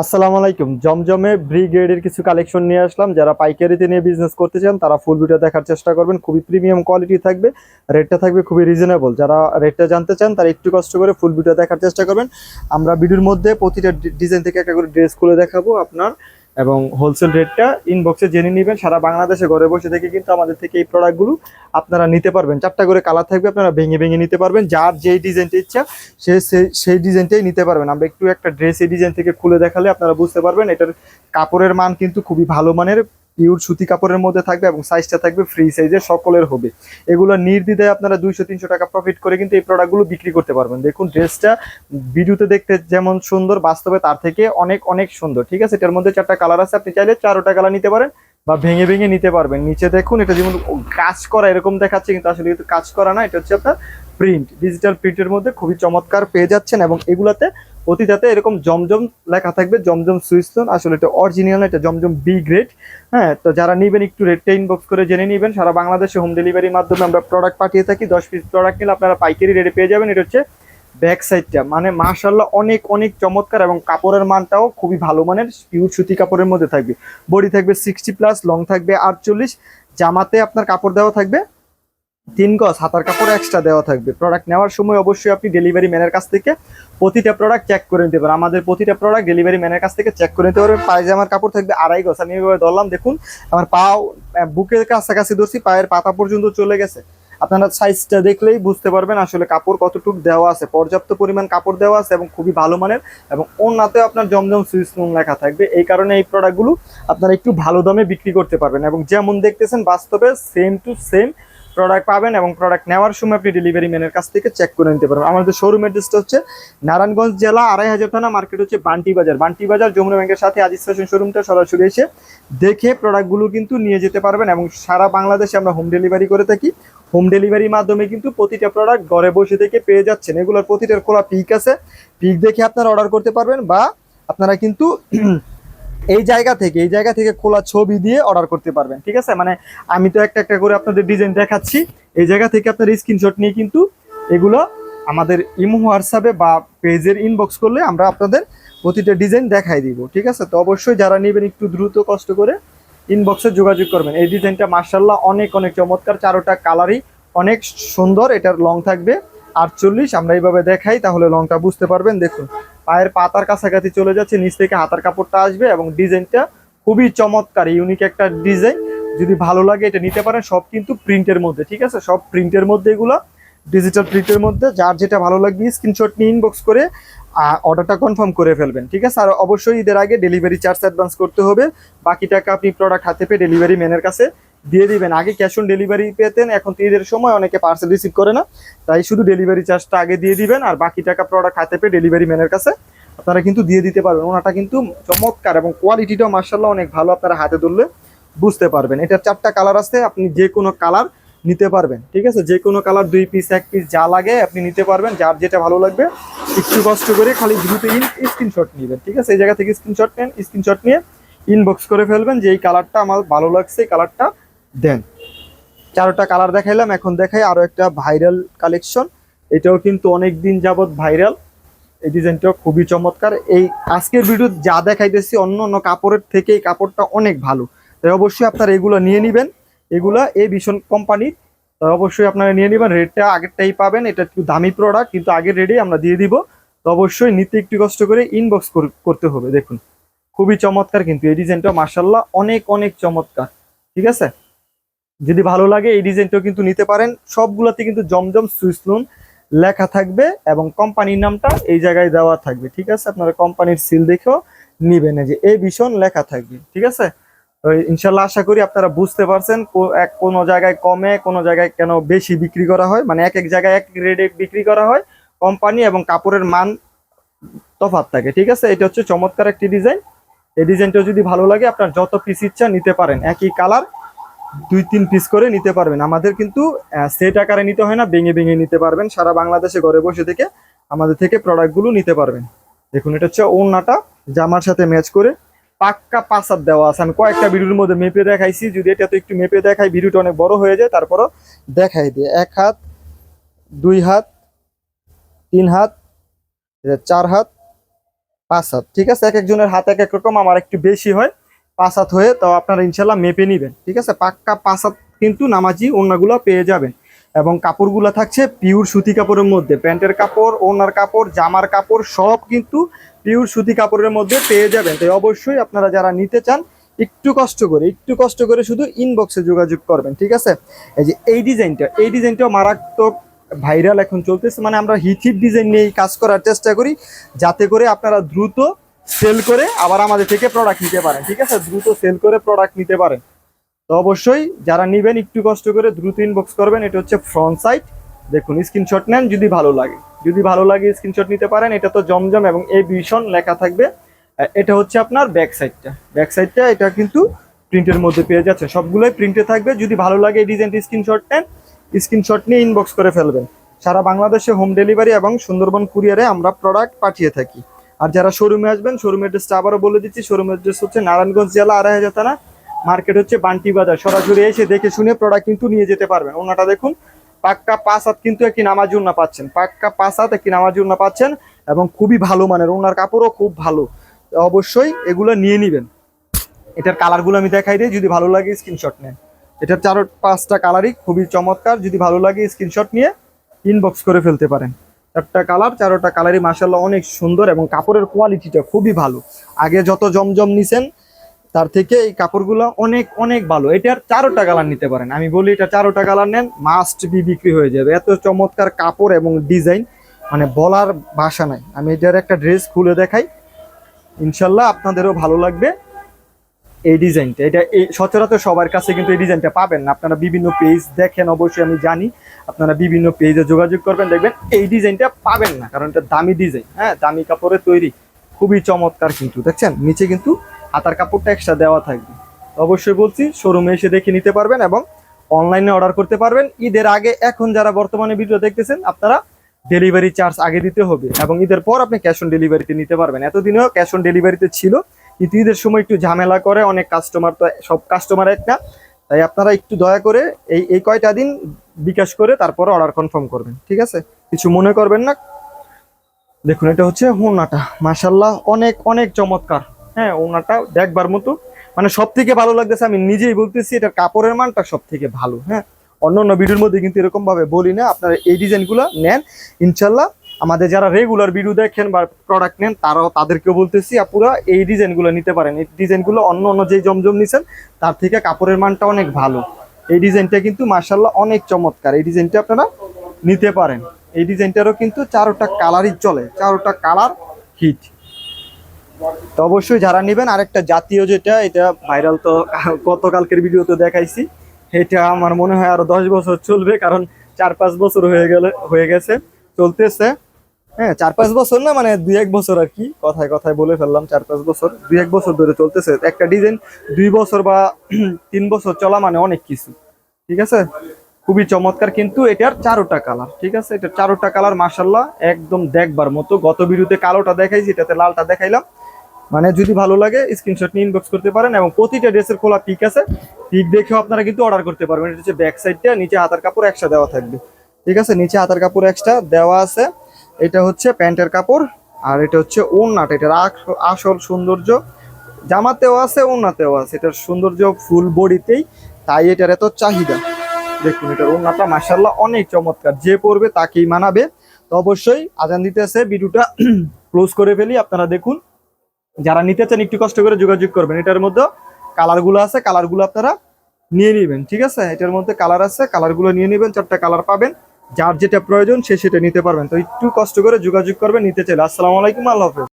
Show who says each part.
Speaker 1: আসসালামু আলাইকুম। জমজমে ব্রিগেডের কিছু কালেকশন নিয়ে আসলাম। যারা পাইকারিতে নিয়ে বিজনেস করতে চান, তারা ফুল ভিডিও দেখার চেষ্টা করবেন। খুবই প্রিমিয়াম কোয়ালিটি থাকবে রেটটা থাকবে খুবই রিজনেবল যারা রেটটা জানতে চান, তারা একটু কষ্ট করে ফুল ভিডিও দেখার চেষ্টা করবেন। আমরা ভিডিওর মধ্যে প্রতিটা ডিজাইন থেকে একটা করে ড্রেস খুলে দেখাবো আপনার। এবং হোলসেল রেটটা ইনবক্সে জেনে নেবেন। সারা বাংলাদেশে ঘরে বসে থেকে কিন্তু আমাদের থেকে এই প্রোডাক্টগুলো আপনারা নিতে পারবেন। চারটা করে কালার থাকবে, আপনারা ভেঙে ভেঙে নিতে পারবেন। যার যেই ডিজাইনটা ইচ্ছা, সে সেই ডিজাইনটাই নিতে পারবেন। আমরা একটু একটা ড্রেস এই ডিজাইন থেকে খুলে দেখালে আপনারা বুঝতে পারবেন, এটার কাপড়ের মান কিন্তু খুবই ভালো মানের পিওর সুতি কাপড়ের মধ্যে থাকবে এবং সাইজটা থাকবে ফ্রি সাইজে সকলের হবে। এগুলো নির্দ্বিধায় আপনারা দুইশো, তিনশো টাকা প্রফিট করে কিন্তু এই প্রোডাক্টগুলো বিক্রি করতে পারবেন। দেখুন ড্রেসটা ভিডিওতে দেখতে যেমন সুন্দর, বাস্তবে তার থেকে অনেক অনেক সুন্দর। ঠিক আছে? এটার মধ্যে চারটা কালার আছে, আপনি চাইলে চারোটা কালার নিতে পারেন বা ভেঙে ভেঙে নিতে পারবেন। নিচে দেখুন, এটা যেমন কাজ করা এরকম দেখাচ্ছে, কিন্তু আসলে কিন্তু কাজ করা না, এটা হচ্ছে আপনার প্রিন্ট ডিজিটাল প্রিন্টের মধ্যে খুবই চমৎকার পেয়ে যাচ্ছেন এবং এগুলাতে প্রতিটাতে এরকম জমজম লেখা থাকবে, জমজম সুইস্টোন আসলে এটা অরিজিনাল এটা জমজম বি গ্রেড হ্যাঁ? তো যারা নেবেন একটু রেটটা ইনবক্স করে জেনে নেবেন, সারা বাংলাদেশে হোম ডেলিভারির মাধ্যমে আমরা প্রোডাক্ট পাঠিয়ে থাকি, দশ পিস প্রোডাক্ট নিলে আপনারা পাইকারি রেটে পেয়ে যাবেন, এটা হচ্ছে ব্যাক সাইডটা মানে মাশাল্লাহ অনেক অনেক চমৎকার এবং কাপড়ের মানটাও খুবই ভালো মানের পিওর সুতি কাপড়ের মধ্যে থাকবে। বডি থাকবে সিক্সটি প্লাস লং থাকবে আটচল্লিশ, জামাতে আপনার কাপড় দেওয়া থাকবে তিন গজ হাতার কাপড় এক্সট্রা দেওয়া থাকবে। প্রোডাক্ট নেওয়ার সময় অবশ্যই আপনি ডেলিভারি ম্যানের কাছ থেকে প্রতিটা প্রোডাক্ট চেক করে নিতে পারেন। আমাদের প্রতিটা প্রোডাক্ট ডেলিভারি ম্যানের কাছ থেকে চেক করে নিতে পারবেন। পায়জামার কাপড় থাকবে আড়াই গজ। আমি এভাবে ধরলাম, দেখুন, আমার পাও বুকের কাছাকাছি ধরছি, পায়ের পাতা পর্যন্ত চলে গেছে। আপনারা সাইজটা দেখলেই বুঝতে পারবেন আসলে কাপড় কতটুকু দেওয়া আছে। পর্যাপ্ত পরিমাণ কাপড় দেওয়া আছে এবং খুবই ভালো মানের এবং ওনাতেও আপনার জমজম সুইচ নুন লেখা থাকবে। এই কারণে এই প্রোডাক্টগুলো আপনারা একটু ভালো দামে বিক্রি করতে পারবেন এবং যেমন দেখতেছেন, বাস্তবে সেম টু সেম প্রোডাক্ট পাবেন এবং প্রোডাক্ট নেওয়ার সময় আপনি ডেলিভারি ম্যানের কাছ থেকে চেক করে নিতে পারবেন। আমাদের শোরুম অ্যাড্রেসটা হচ্ছে নারায়ণগঞ্জ জেলা আড়াই হাজার থানা মার্কেট হচ্ছে বান্টি বাজার। বান্টি বাজার যমুনা ব্যাংকের সাথে আজিজ ফ্যাশন শোরুমটা সরাসরি এসে দেখে প্রোডাক্টগুলো কিন্তু নিয়ে যেতে পারবেন এবং সারা বাংলাদেশে আমরা হোম ডেলিভারি করে থাকি। হোম ডেলিভারির মাধ্যমে কিন্তু প্রতিটা প্রোডাক্ট ঘরে বসে থেকে পেয়ে যাচ্ছেন। এগুলোর প্রতিটার খোলা পিক আছে। পিক দেখে আপনারা অর্ডার করতে পারবেন বা আপনারা কিন্তু এই জায়গা থেকে, এই জায়গা থেকে খোলা ছবি দিয়ে অর্ডার করতে পারবেন, ঠিক আছে? মানে আমি তো একটা একটা করে আপনাদের ডিজাইন দেখাচ্ছি। এই জায়গা থেকে আপনার স্ক্রিনশট নিয়ে কিন্তু এগুলো আমাদের ইমো হোয়াটসঅ্যাপে বা পেজের ইনবক্স করলে আমরা আপনাদের প্রতিটা ডিজাইন দেখাই দিব, ঠিক আছে? তো অবশ্যই যারা নেবেন একটু দ্রুত কষ্ট করে ইনবক্সে যোগাযোগ করবেন। এই ডিজাইনটা মার্শাল্লাহ অনেক অনেক চমৎকার, চারোটা কালারই অনেক সুন্দর, এটার লং থাকবে। আটচল্লিশ, আমরা এইভাবে দেখাই, তাহলে লংটা বুঝতে পারবেন, দেখুন। পায়ের পাতার কাছাকাছি চলে যাচ্ছে, নিচ থেকে হাতার কাপড়টা আসবে এবং ডিজাইনটা খুবই চমৎকার ইউনিক একটা ডিজাইন। যদি ভালো লাগে এটা নিতে পারেন, সব কিন্তু প্রিন্টের মধ্যে, ঠিক আছে? সব প্রিন্টের মধ্যে এগুলো ডিজিটাল প্রিন্টের মধ্যে। যার যেটা ভালো লাগবে স্ক্রিনশট নিয়ে ইনবক্স করে অর্ডারটা কনফার্ম করে ফেলবেন, ঠিক আছে? আর অবশ্যই ঈদের আগে ডেলিভারি চার্জ অ্যাডভান্স করতে হবে। বাকি টাকা আপনি প্রোডাক্ট হাতে পেয়ে ডেলিভারি ম্যানের কাছে দিয়ে দিবেন। আগে ক্যাশ অন ডেলিভারি পেতেন, এখন তো ঈদের সময় অনেকে পার্সেল রিসিভ করে না। তাই শুধু ডেলিভারি চার্জটা আগে দিয়ে দিবেন আর বাকি টাকা প্রোডাক্ট হাতে পেয়ে ডেলিভারি ম্যানের কাছে আপনারা কিন্তু দিয়ে দিতে পারবেন। ওনাটা কিন্তু চমৎকার এবং কোয়ালিটিটাও মার্শাল্লাহ অনেক ভালো আপনারা হাতে ধরলে বুঝতে পারবেন। এটার চারটা কালার আছে, আপনি যে কোনো কালার নিতে পারবেন, ঠিক আছে? যে কোনো কালার দুই পিস এক পিস যা লাগে আপনি নিতে পারবেন। যার যেটা ভালো লাগবে, একটু কষ্ট করে খালি দ্রুত ইন স্ক্রিনশট নেবেন, ঠিক আছে? এই জায়গা থেকে স্ক্রিনশট নেন স্ক্রিনশট নিয়ে ইনবক্স করে ফেলবেন যে এই কালারটা আমার ভালো লাগছে, এই কালারটা দেন। চারোটা কালার দেখাইলাম, এখন দেখাই আরও একটা ভাইরাল কালেকশন এটাও কিন্তু অনেক দিন যাবত ভাইরাল এই ডিজাইনটাও খুবই চমৎকার। এই আজকের ভিডিও যা দেখাইতেছি অন্য অন্য কাপড়ের থেকে এই কাপড়টা অনেক ভালো। তাই অবশ্যই আপনারা এগুলো নিয়ে নেবেন। এগুলা এই ভীষণ কোম্পানির তাই অবশ্যই আপনারা নিয়ে নেবেন। রেটটা আগেরটাই পাবেন। এটা একটু দামি প্রোডাক্ট কিন্তু আগের রেটে আমরা দিয়ে দিব। তো অবশ্যই নিতে একটু কষ্ট করে ইনবক্স করতে হবে। দেখুন, খুবই চমৎকার কিন্তু এই ডিজাইনটা মার্শাল্লাহ অনেক অনেক চমৎকার। ঠিক আছে? যদি ভালো লাগে এই ডিজাইনটাও কিন্তু নিতে পারেন। সবগুলোতে কিন্তু জমজম সুইসলুন লেখা থাকবে এবং কোম্পানির নামটা এই জায়গায় দেওয়া থাকবে, ঠিক আছে? আপনারা কোম্পানির সিল দেখেও নিবেন, এই যে এ ভীষণ লেখা থাকবে, ঠিক আছে? তো ইনশাল্লাহ আশা করি আপনারা বুঝতে পারছেন এক কোনো জায়গায় কমে, কোনো জায়গায় কেন বেশি বিক্রি করা হয়। মানে এক এক জায়গায় এক রেটে বিক্রি করা হয় কোম্পানি এবং কাপড়ের মান তফাৎ থাকে, ঠিক আছে? এটা হচ্ছে চমৎকার একটি ডিজাইন। এই ডিজাইনটা যদি ভালো লাগে, আপনার যত পিস ইচ্ছা নিতে পারেন। একই কালার দুই তিন পিস করে নিতে পারবেন। আমাদের কিন্তু সেট আকারে নিতে হয় না, ভেঙে ভেঙে নিতে পারবেন। সারা বাংলাদেশে ঘরে বসে থেকে আমাদের থেকে প্রোডাক্টগুলো নিতে পারবেন। দেখুন, এটা হচ্ছে ওড়নাটা, জামার সাথে ম্যাচ করে। পাক্কা পাসার দেওয়া আছে। আমি কয়েকটা ভিডিওর মধ্যে মেপে দেখাইছি। যদি এটা তো একটু মেপে দেখাই, ভিডিওটা অনেক বড় হয়ে যায়, তারপরও দেখাই দিয়ে এক হাত, দুই হাত, তিন হাত চার হাত, পাঁচ হাত। ঠিক আছে? এক একজনের হাত এক এক রকম। আমার একটু বেশি হয়। পাঁচ হয়ে তো আপনারা ইনশাল্লাহ মেপে নেবেন, ঠিক আছে? পাক্কা পাঁচ হাত কিন্তু নামাজি ওড়নাগুলো পেয়ে যাবেন। এবং কাপড়গুলো থাকছে পিওর সুতি কাপড়ের মধ্যে, প্যান্টের কাপড় ওনার কাপড়, জামার কাপড় সব কিন্তু পিওর সুতি কাপড়ের মধ্যে পেয়ে যাবেন। তাই অবশ্যই আপনারা যারা নিতে চান, একটু কষ্ট করে, একটু কষ্ট করে শুধু ইনবক্সে যোগাযোগ করবেন, ঠিক আছে? এই যে এই ডিজাইনটা, এই ডিজাইনটাও মারাত্মক ভাইরাল এখন চলতেছে মানে আমরা হিট ডিজাইন নিয়ে কাজ করার চেষ্টা করি, যাতে করে আপনারা দ্রুত সেল করে আবার আমাদের থেকে প্রোডাক্ট নিতে পারেন, ঠিক আছে? দ্রুত সেল করে প্রোডাক্ট নিতে পারেন। তো অবশ্যই যারা নিবেন, একটু কষ্ট করে দ্রুত ইনবক্স করবেন, এটা হচ্ছে ফ্রন্ট সাইড দেখুন স্ক্রিনশট নেন যদি ভালো লাগে। যদি ভালো লাগে স্ক্রিনশট নিতে পারেন, এটা তো জমজম এবং এ ভীষণ লেখা থাকবে। এটা হচ্ছে আপনার ব্যাক সাইডটা ব্যাক সাইডটা এটা কিন্তু প্রিন্টের মধ্যে পেয়ে যাচ্ছে। সবগুলোই প্রিন্টে থাকবে। যদি ভালো লাগে ডিজাইনটি স্ক্রিনশট নেন স্ক্রিনশট নিয়ে ইনবক্স করে ফেলবেন। সারা বাংলাদেশে হোম ডেলিভারি এবং সুন্দরবন কুরিয়ারে আমরা প্রোডাক্ট পাঠিয়ে থাকি। আর যারা শোরুমে আসবেন শোরুমের অ্যাড্রেসটা আবারও বলে দিচ্ছি। শোরুমের অ্যাড্রেস হচ্ছে নারায়ণগঞ্জ জেলা আড়াই হাজার থানা মার্কেট হচ্ছে বান্টি বাজার। সরাসরি এসে দেখে শুনে প্রোডাক্ট কিন্তু নিয়ে যেতে পারবেন। ওনাটা দেখুন, পাক্কা পাঁচ হাত কিন্তু একটি নামাজ উন্না পাচ্ছেন। পাক্কা পাঁচ হাত একটি নামাজ উন্না পাচ্ছেন এবং খুবই ভালো মানের। ওনার কাপড়ও খুব ভালো। অবশ্যই এগুলো নিয়ে নিবেন। এটার কালারগুলো আমি দেখাই দিই। যদি ভালো লাগে স্ক্রিনশট নেন। এটার চার পাঁচটা কালারই খুবই চমৎকার। যদি ভালো লাগে স্ক্রিনশট নিয়ে ইনবক্স করে ফেলতে পারেন। চারটা কালার চারোটা কালারই মাসাল্লাহ অনেক সুন্দর এবং কাপড়ের কোয়ালিটিটা খুবই ভালো। আগে যত জমজম নিছেন, তার থেকে এই কাপড়গুলো অনেক অনেক ভালো। এটার চারোটা কালার নিতে পারেন। আমি বলি এটা চারোটা কালার নেন মাস্ট বি বিক্রি হয়ে যাবে। এত চমৎকার কাপড় এবং ডিজাইন মানে বলার ভাষা নাই। আমি এটার একটা ড্রেস খুলে দেখাই। ইনশাল্লাহ আপনাদেরও ভালো লাগবে। এই ডিজাইনটা, এটা সচরাচর সবার কাছে কিন্তু এই ডিজাইনটা পাবেন না। আপনারা বিভিন্ন পেজ দেখেন, অবশ্যই আমি জানি। আপনারা বিভিন্ন পেজে যোগাযোগ করবেন, দেখবেন এই ডিজাইনটা পাবেন না, কারণ এটা দামি ডিজাইন হ্যাঁ? দামি কাপড়ের তৈরি, খুবই চমৎকার কিন্তু, দেখছেন? নিচে কিন্তু হাতার কাপড়টা এক্সট্রা দেওয়া থাকবে। অবশ্যই বলছি শোরুমে এসে দেখে নিতে পারবেন এবং অনলাইনে অর্ডার করতে পারবেন। ঈদের আগে, এখন যারা বর্তমানে ভিডিও দেখতেছেন, আপনারা ডেলিভারি চার্জ আগে দিতে হবে এবং ঈদের পর আপনি ক্যাশ অন ডেলিভারিতে নিতে পারবেন। এতদিনেও ক্যাশ অন ডেলিভারিতে ছিল ঈদের সময় একটু ঝামেলা করে, অনেক কাস্টমার তো সব কাস্টমার এক না তাই আপনারা একটু দয়া করে এই এই কয়টা দিন বিকাশ করে তারপর অর্ডার কনফার্ম করবেন, ঠিক আছে? কিছু মনে করবেন না? দেখুন, এটা হচ্ছে ওনাটা মাসাল্লাহ অনেক অনেক চমৎকার। হ্যাঁ ওনাটা দেখবার মতো। মানে সব থেকে ভালো লাগতেছে, আমি নিজেই বলতেছি এটা কাপড়ের মানটা সব থেকে ভালো হ্যাঁ? অন্য অন্য ভিডিওর মধ্যে কিন্তু এরকম ভাবে বলি না, আপনারা এই ডিজাইনগুলো নেন ইনশাল্লাহ আমাদের যারা রেগুলার ভিডিও দেখেন বা প্রোডাক্ট নেন, তারাও তাদেরকেও বলতেছি, আপুরা, এই ডিজাইনগুলো নিতে পারেন। এই ডিজাইনগুলো অন্য অন্য যে জমজম নিছেন, তার থেকে কাপড়ের মানটা অনেক ভালো। এই ডিজাইনটা কিন্তু মার্শাল্লাহ অনেক চমৎকার। এই ডিজাইনটা আপনারা নিতে পারেন। এই ডিজাইনটারও কিন্তু চারোটা কালারই চলে, চারোটা কালার হিট তো অবশ্যই যারা নেবেন, আরেকটা জাতীয় যেটা, এটা ভাইরাল তো গতকালকের ভিডিওতে দেখাইছি। এটা আমার মনে হয় আরও দশ বছর চলবে, কারণ চার পাঁচ বছর হয়ে গেলে, হয়ে গেছে, চলতেছে। হ্যাঁ চার পাঁচ বছর না মানে দুই এক বছর আর কি, কথায় কথায় বলে ফেললাম চার পাঁচ বছর। দুই এক বছর ধরে চলতেছে। একটা ডিজাইন দুই বছর বা তিন বছর চলা মানে অনেক কিছু, ঠিক আছে? খুবই চমৎকার, কিন্তু এটার চারোটা কালার, ঠিক আছে? এটা চারোটা কালার মাসাল্লাহ একদম দেখবার মতো। গত ভিডিওতে কালোটা দেখাইছি, এটাতে লালটা দেখাইলাম। মানে যদি ভালো লাগে স্ক্রিনশট নিয়ে ইনবক্স করতে পারেন এবং প্রতিটা ড্রেসের খোলা পিক আছে। পিক দেখেও আপনারা কিন্তু অর্ডার করতে পারবেন। এটা হচ্ছে ব্যাক সাইডটা নিচে হাতার কাপড় এক্সট্রা দেওয়া থাকবে, ঠিক আছে? নিচে হাতার কাপড় এক্সট্রা দেওয়া আছে। এটা হচ্ছে প্যান্টের কাপড়, আর এটা হচ্ছে ওড়নাটা এটার আস- আসল সৌন্দর্য। জামাতেও আছে, ওড়নাতেও আছে, এটার সৌন্দর্য ফুল বডিতেই, তাই এটার এত চাহিদা। দেখুন, এটার ওড়নাটা মাসাল্লাহ অনেক চমৎকার, যে পরবে তাকেই মানাবে। তো অবশ্যই আজান দিতেছে ভিডিওটা ক্লোজ করে ফেলি, আপনারা দেখুন। যারা নিতে চান, একটু কষ্ট করে যোগাযোগ করবেন। এটার মধ্যে কালারগুলো আছে, কালারগুলো আপনারা নিয়ে নেবেন, ঠিক আছে? এটার মধ্যে কালার আছে, কালারগুলো নিয়ে নেবেন, চারটা কালার পাবেন। যার যেটা প্রয়োজন সে সেটা নিতে পারবেন। তো একটু কষ্ট করে যোগাযোগ করবেন, নিতে চাইলে। আসসালামু আলাইকুম, আল্লাহ হাফেজ।